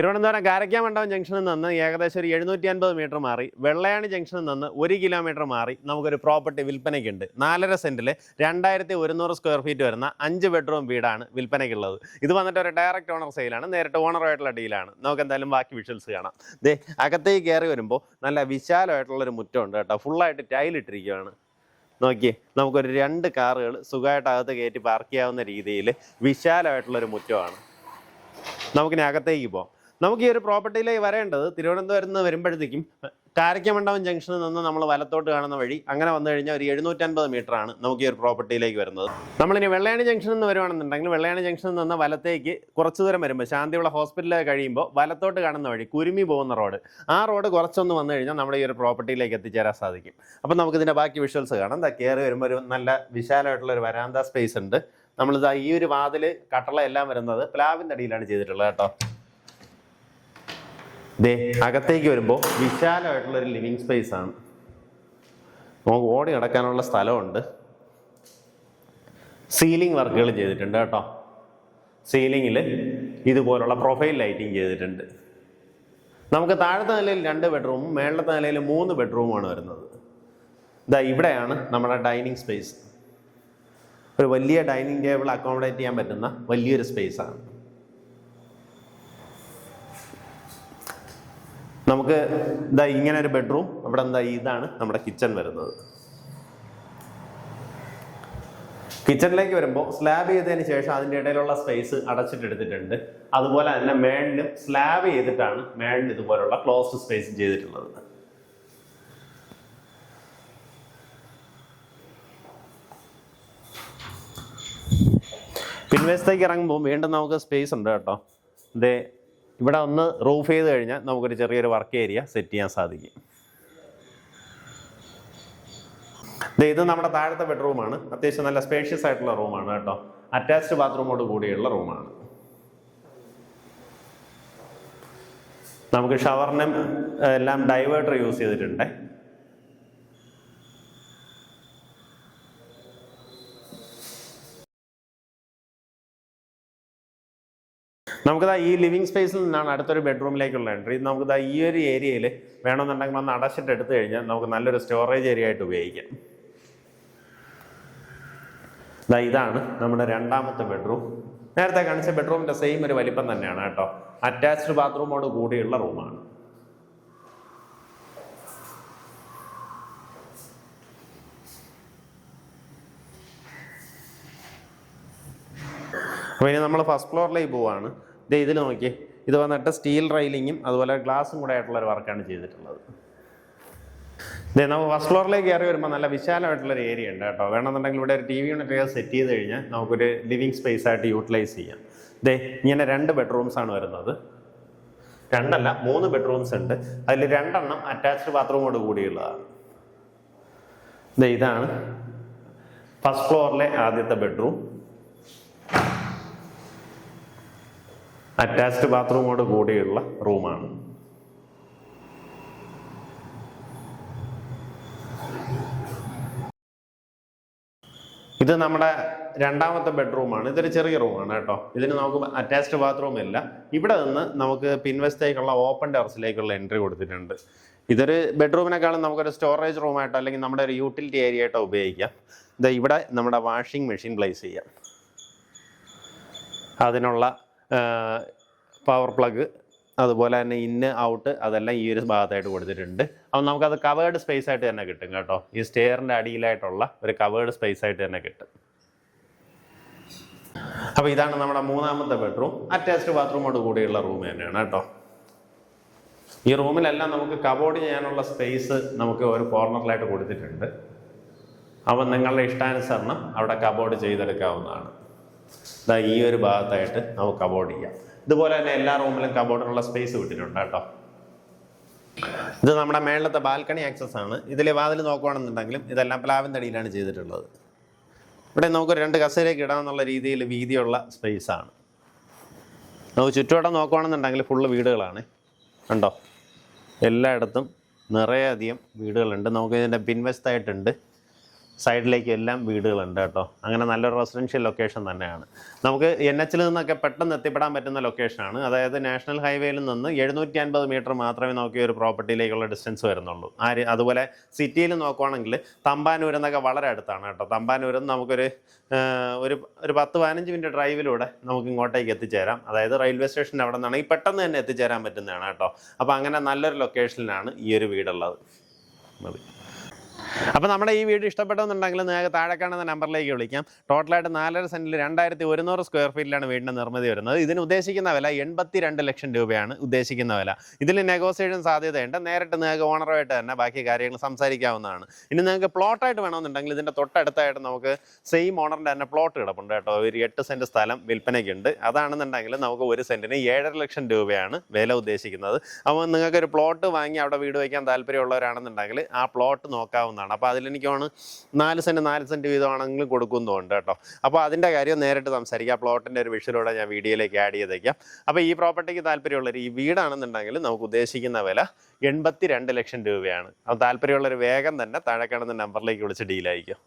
തിരുവനന്തപുരം കാരക്കാമണ്ഡപം ജംഗ്ഷനിൽ നിന്ന് ഏകദേശം ഒരു എഴുന്നൂറ്റി അൻപത് മീറ്റർ മാറി വെള്ളയാണി ജംഗ്ഷനിൽ നിന്ന് ഒരു കിലോമീറ്റർ മാറി നമുക്കൊരു പ്രോപ്പർട്ടി വിൽപ്പനയ്ക്കുണ്ട്. നാലര സെന്റിൽ രണ്ടായിരത്തി ഒരുന്നൂറ് സ്ക്വയർ ഫീറ്റ് വരുന്ന അഞ്ച് ബെഡ്റൂം വീടാണ് വിൽപ്പനയ്ക്കുള്ളത്. ഇത് വന്നിട്ട് ഒരു ഡയറക്റ്റ് ഓണർ സെയിലാണ് നേരിട്ട് ഓണറുമായിട്ടുള്ള ഡീലാണ്. നമുക്ക് എന്തായാലും ബാക്കി വിഷ്വൽസ് കാണാം. ദേ അകത്തേക്ക് കയറി വരുമ്പോൾ നല്ല വിശാലമായിട്ടുള്ളൊരു മുറ്റമുണ്ട് കേട്ടോ. ഫുള്ളായിട്ട് ടൈലിട്ടിരിക്കുകയാണ് നോക്കിയേ നമുക്കൊരു രണ്ട് കാറുകൾ സുഖമായിട്ട് അകത്ത് കയറ്റി പാർക്ക് ചെയ്യാവുന്ന രീതിയിൽ വിശാലമായിട്ടുള്ളൊരു മുറ്റമാണ്. നമുക്കിനി അകത്തേക്ക് പോകാം നമുക്ക് ഈ ഒരു പ്രോപ്പർട്ടിയിലേക്ക് വരേണ്ടത് തിരുവനന്തപുരത്ത് നിന്ന് വരുമ്പോഴത്തേക്കും കാരക്കമണ്ഡപം ജംഗ്ഷനിൽ നിന്ന് നമ്മൾ വലത്തോട്ട് കാണുന്ന വഴി അങ്ങനെ വന്നു കഴിഞ്ഞാൽ ഒരു എഴുന്നൂറ്റൻപത് ആണ് നമുക്ക് ഈ ഒരു പ്രോപ്പർട്ടിയിലേക്ക് വരുന്നത്. നമ്മളിനി വെള്ളയാണി ജംഗ്ഷനിൽ നിന്ന് വരുവാണെന്നുണ്ടെങ്കിൽ വെള്ളയാണി ജംഗ്ഷനിൽ നിന്ന് വലത്തേക്ക് കുറച്ചു ദൂരം വരുമ്പോൾ ശാന്തിയുള്ള ഹോസ്പിറ്റലിൽ കഴിയുമ്പോൾ വലത്തോട്ട് കാണുന്ന വഴി കുരുമി പോകുന്ന റോഡ് ആ റോഡ് കുറച്ചൊന്ന് വന്നു കഴിഞ്ഞാൽ നമ്മുടെ ഈ ഒരു പ്രോപ്പർട്ടിയിലേക്ക് എത്തിച്ചേരാൻ സാധിക്കും. അപ്പം നമുക്ക് ഇതിന്റെ ബാക്കി വിഷ്വൽസ് കാണാം. എന്താ കയറി വരുമ്പോൾ ഒരു നല്ല വിശാലമായിട്ടുള്ള ഒരു വരാന്ത സ്പേസ് ഉണ്ട്. നമ്മളിതാ ഈ ഒരു വാതിൽ കട്ടള എല്ലാം വരുന്നത് പ്ലാവിന്റെ അടിയിലാണ് ചെയ്തിട്ടുള്ളത് കേട്ടോ. ദേ അകത്തേക്ക് വരുമ്പോൾ വിശാലമായിട്ടുള്ള ഒരു ലിവിങ് സ്പേസ് ആണ്. നമുക്ക് ഓടി നടക്കാനുള്ള സ്ഥലമുണ്ട്. സീലിംഗ് വർക്കുകൾ ചെയ്തിട്ടുണ്ട് കേട്ടോ. സീലിങ്ങിൽ ഇതുപോലുള്ള പ്രൊഫൈൽ ലൈറ്റിംഗ് ചെയ്തിട്ടുണ്ട്. നമുക്ക് താഴത്തെ നിലയിൽ രണ്ട് ബെഡ്റൂമും മേളത്തെ നിലയിൽ മൂന്ന് ബെഡ്റൂമാണ് വരുന്നത്. ഇതാ ഇവിടെയാണ് നമ്മുടെ ഡൈനിങ് സ്പേസ് ഒരു വലിയ ഡൈനിങ് ടേബിൾ അക്കോമഡേറ്റ് ചെയ്യാൻ പറ്റുന്ന വലിയൊരു സ്പേസ് നമുക്ക് ഇതാ ഇങ്ങനെ ഒരു ബെഡ്റൂം അവിടെ എന്താ ഇതാണ് നമ്മുടെ കിച്ചൺ വരുന്നത്. കിച്ചണിലേക്ക് വരുമ്പോൾ സ്ലാബ് ചെയ്തതിന് ശേഷം അതിന്റെ ഇടയിലുള്ള സ്പേസ് അടച്ചിട്ടെടുത്തിട്ടുണ്ട്. അതുപോലെ തന്നെ മേളിലും സ്ലാബ് ചെയ്തിട്ടാണ് മേളിൽ ഇതുപോലുള്ള ക്ലോസ്ഡ് സ്പേസ് ചെയ്തിട്ടുള്ളത്. പിൻവശത്തേക്ക് ഇറങ്ങുമ്പോൾ വീണ്ടും നമുക്ക് സ്പേസ് ഉണ്ട് കേട്ടോ. ഇതേ ഇവിടെ ഒന്ന് റൂഫ് ചെയ്ത് കഴിഞ്ഞാൽ നമുക്കൊരു ചെറിയൊരു വർക്ക് ഏരിയ സെറ്റ് ചെയ്യാൻ സാധിക്കും. ഇത് നമ്മുടെ താഴത്തെ ബെഡ്റൂമാണ് അത്യാവശ്യം നല്ല സ്പേഷ്യസ് ആയിട്ടുള്ള റൂമാണ് കേട്ടോ. അറ്റാച്ച്ഡ് ബാത്റൂമോട് കൂടിയുള്ള റൂമാണ് നമുക്ക് ഷവറിനും എല്ലാം ഡൈവേർട്ടർ യൂസ് ചെയ്തിട്ടുണ്ട്. നമുക്കിതാ ഈ ലിവിങ് സ്പേസിൽ നിന്നാണ് അടുത്തൊരു ബെഡ്റൂമിലേക്കുള്ള എൻട്രി നമുക്കിതാ ഈ ഒരു ഏരിയയിൽ വേണമെന്നുണ്ടെങ്കിൽ ഒന്ന് അടച്ചിട്ട് എടുത്തു കഴിഞ്ഞാൽ നമുക്ക് നല്ലൊരു സ്റ്റോറേജ് ഏരിയ ആയിട്ട് ഉപയോഗിക്കാം. ഇതാ ഇതാണ് നമ്മുടെ രണ്ടാമത്തെ ബെഡ്റൂം നേരത്തെ കാണിച്ച ബെഡ്റൂമിന്റെ സെയിം ഒരു വലിപ്പം തന്നെയാണ് കേട്ടോ. അറ്റാച്ച്ഡ് ബാത്റൂമോട് കൂടിയുള്ള റൂമാണ് അപ്പോൾ ഇനി നമ്മൾ ഫസ്റ്റ് ഫ്ലോറിലേക്ക് പോവാണ്. ദേ ഇതിൽ നോക്കിയേ. ഇത് വന്നിട്ട് സ്റ്റീൽ റൈലിങ്ങും അതുപോലെ ഗ്ലാസും കൂടെ ആയിട്ടുള്ള ഒരു വർക്കാണ് ചെയ്തിട്ടുള്ളത്. ദേ നമ്മൾ ഫസ്റ്റ് ഫ്ലോറിലേക്ക് കയറി വരുമ്പോൾ നല്ല വിശാലമായിട്ടുള്ള ഒരു ഏരിയ ഉണ്ട് കേട്ടോ. വേണമെന്നുണ്ടെങ്കിൽ ഇവിടെ ഒരു ടി വി യൂണിറ്റ് സെറ്റ് ചെയ്ത് കഴിഞ്ഞാൽ നമുക്കൊരു ലിവിങ് സ്പേസ് ആയിട്ട് യൂട്ടിലൈസ് ചെയ്യാം. ദേ ഇങ്ങനെ രണ്ട് ബെഡ്റൂംസ് ആണ് വരുന്നത്. രണ്ടല്ല മൂന്ന് ബെഡ്റൂംസ് ഉണ്ട്. അതിൽ രണ്ടെണ്ണം അറ്റാച്ച്ഡ് ബാത്റൂമോട് കൂടിയുള്ളതാണ്. ഇതാണ് ഫസ്റ്റ് ഫ്ലോറിലെ ആദ്യത്തെ ബെഡ്റൂം അറ്റാച്ച്ഡ് ബാത്റൂമോട് കൂടിയുള്ള റൂമാണ്. ഇത് നമ്മുടെ രണ്ടാമത്തെ ബെഡ്റൂമാണ്. ഇതൊരു ചെറിയ റൂമാണ് കേട്ടോ. ഇതിന് നമുക്ക് അറ്റാച്ച്ഡ് ബാത്റൂം ഇല്ല. ഇവിടെ നിന്ന് നമുക്ക് പിൻവശത്തേക്കുള്ള ഓപ്പൺ ടെറസിലേക്കുള്ള എൻട്രി കൊടുത്തിട്ടുണ്ട്. ഇതൊരു ബെഡ്റൂമിനേക്കാളും നമുക്കൊരു സ്റ്റോറേജ് റൂമായിട്ടോ അല്ലെങ്കിൽ നമ്മുടെ ഒരു യൂട്ടിലിറ്റി ഏരിയ ആയിട്ടോ ഉപയോഗിക്കാം. ഇത് ഇവിടെ നമ്മുടെ വാഷിംഗ് മെഷീൻ പ്ലേസ് ചെയ്യാം. അതിനുള്ള പവർ പ്ലഗ് അതുപോലെ തന്നെ ഇന്ന് ഔട്ട് അതെല്ലാം ഈ ഒരു ഭാഗത്തായിട്ട് കൊടുത്തിട്ടുണ്ട്. അപ്പം നമുക്കത് കവേർഡ് സ്പേസ് ആയിട്ട് തന്നെ കിട്ടും കേട്ടോ. ഈ സ്റ്റെയറിന്റെ അടിയിലായിട്ടുള്ള ഒരു കവേർഡ് സ്പേസ് ആയിട്ട് തന്നെ കിട്ടും. അപ്പോൾ ഇതാണ് നമ്മുടെ മൂന്നാമത്തെ ബെഡ്റൂം അറ്റാച്ച്ഡ് ബാത്റൂമോട് കൂടിയുള്ള റൂം തന്നെയാണ് കേട്ടോ. ഈ റൂമിലെല്ലാം നമുക്ക് കബോർഡ് ചെയ്യാനുള്ള സ്പേസ് നമുക്ക് ഒരു കോർണറിലായിട്ട് കൊടുത്തിട്ടുണ്ട്. അപ്പം നിങ്ങളുടെ ഇഷ്ടാനുസരണം അവിടെ കബോർഡ് ചെയ്തെടുക്കാവുന്നതാണ്. ദാ ഈ ഒരു ഭാഗത്തായിട്ട് നമുക്ക് കബോർഡ് ചെയ്യാം. ഇതുപോലെ തന്നെ എല്ലാ റൂമിലും കബോർഡിനുള്ള സ്പേസ് വിട്ടിട്ടുണ്ട് കേട്ടോ. ഇത് നമ്മുടെ മേളത്തെ ബാൽക്കണി ആക്സസ് ആണ്. ഇതിൽ വാതിൽ നോക്കുകയാണെന്നുണ്ടെങ്കിലും ഇതെല്ലാം പ്ലാവിൻ തടിയിലാണ് ചെയ്തിട്ടുള്ളത്. ഇവിടെ നമുക്ക് രണ്ട് കസേരയൊക്കെ ഇടാമെന്നുള്ള രീതിയിൽ വീതിയുള്ള സ്പേസ് ആണ്. നമുക്ക് ചുറ്റുവട്ടം നോക്കുകയാണെന്നുണ്ടെങ്കിൽ ഫുള്ള് വീടുകളാണ്. കണ്ടോ? എല്ലായിടത്തും നിറയെ അധികം വീടുകളുണ്ട്. നമുക്ക് ഇതിന്റെ പിൻവശത്തായിട്ടുണ്ട്. സൈഡിലേക്കും എല്ലാം വീടുകളുണ്ട് കേട്ടോ. അങ്ങനെ നല്ലൊരു റെസിഡൻഷ്യൽ ലൊക്കേഷൻ തന്നെയാണ്. നമുക്ക് എൻ എച്ചിൽ നിന്നൊക്കെ പെട്ടെന്ന് എത്തിപ്പെടാൻ പറ്റുന്ന ലൊക്കേഷനാണ്. അതായത് നാഷണൽ ഹൈവേയിൽ നിന്ന് എഴുന്നൂറ്റി അൻപത് മീറ്റർ മാത്രമേ നമുക്ക് ഈ ഒരു പ്രോപ്പർട്ടിയിലേക്കുള്ള ഡിസ്റ്റൻസ് വരുന്നുള്ളൂ. ആര് അതുപോലെ സിറ്റിയിൽ നോക്കുവാണെങ്കിൽ തമ്പാനൂർ എന്നൊക്കെ വളരെ അടുത്താണ് കേട്ടോ. തമ്പാനൂരിൽ നമുക്കൊരു ഒരു ഒരു പത്ത് പതിനഞ്ച് മിനിറ്റ് ഡ്രൈവിലൂടെ നമുക്ക് ഇങ്ങോട്ടേക്ക് എത്തിച്ചേരാം. അതായത് റെയിൽവേ സ്റ്റേഷന്റെ അവിടെ നിന്നാണെങ്കിൽ പെട്ടെന്ന് തന്നെ എത്തിച്ചേരാൻ പറ്റുന്നതാണ് കേട്ടോ. അപ്പോൾ അങ്ങനെ നല്ലൊരു ലൊക്കേഷനിലാണ് ഈ ഒരു വീടുള്ളത്. മതി. അപ്പോൾ നമ്മുടെ ഈ വീട് ഇഷ്ടപ്പെട്ടെന്നുണ്ടെങ്കിൽ നിങ്ങൾക്ക് താഴെ കാണുന്ന നമ്പറിലേക്ക് വിളിക്കാം. ടോട്ടലായിട്ട് നാലര സെന്റിൽ രണ്ടായിരത്തി ഒരുന്നൂറ് സ്ക്വയർ ഫീറ്റിലാണ് വീടിന്റെ നിർമ്മിതി വരുന്നത്. ഇതിന് ഉദ്ദേശിക്കുന്ന വില എൺപത്തി രണ്ട് ലക്ഷം രൂപയാണ് ഉദ്ദേശിക്കുന്ന വില. ഇതിൽ നെഗോസിയേഷൻ സാധ്യതയുണ്ട്. നേരിട്ട് നിങ്ങൾക്ക് ഓണറുമായിട്ട് തന്നെ ബാക്കി കാര്യങ്ങൾ സംസാരിക്കാവുന്നതാണ്. ഇനി നിങ്ങൾക്ക് പ്ലോട്ടായിട്ട് വേണമെന്നുണ്ടെങ്കിൽ ഇതിന്റെ തൊട്ടടുത്തായിട്ട് നമുക്ക് സെയിം ഓണറിന്റെ തന്നെ പ്ലോട്ട് കിടപ്പുണ്ട് കേട്ടോ. ഒരു എട്ട് സെന്റ് സ്ഥലം വിൽപ്പനയ്ക്കുണ്ട്. അതാണെന്നുണ്ടെങ്കിൽ നമുക്ക് ഒരു സെന്റിന് ഏഴര ലക്ഷം രൂപയാണ് വില ഉദ്ദേശിക്കുന്നത്. അപ്പോൾ നിങ്ങൾക്ക് ഒരു പ്ലോട്ട് വാങ്ങി അവിടെ വീട് വയ്ക്കാൻ താല്പര്യമുള്ളവരാണെന്നുണ്ടെങ്കിൽ ആ പ്ലോട്ട് നോക്കാവുന്നതാണ്. അപ്പോൾ അതിലെനിക്കാണ് നാല് സെന്റ് നാല് സെന്റ് വീതമാണെങ്കിലും കൊടുക്കുന്നുണ്ട് കേട്ടോ. അപ്പോൾ അതിന്റെ കാര്യം നേരിട്ട് സംസാരിക്കാം. പ്ലോട്ടിന്റെ ഒരു വിഷയിലൂടെ ഞാൻ വീഡിയോയിലേക്ക് ആഡ് ചെയ്തേക്കാം. അപ്പോൾ ഈ പ്രോപ്പർട്ടിക്ക് താല്പര്യമുള്ളവർ ഈ വീടാണെന്നുണ്ടെങ്കിൽ നമുക്ക് ഉദ്ദേശിക്കുന്ന വില എൺപത്തി രണ്ട് ലക്ഷം രൂപയാണ്. അപ്പോൾ താല്പര്യമുള്ളൊരു വേഗം തന്നെ താഴെ കാണുന്ന നമ്പറിലേക്ക് വിളിച്ച് ഡീലായിരിക്കും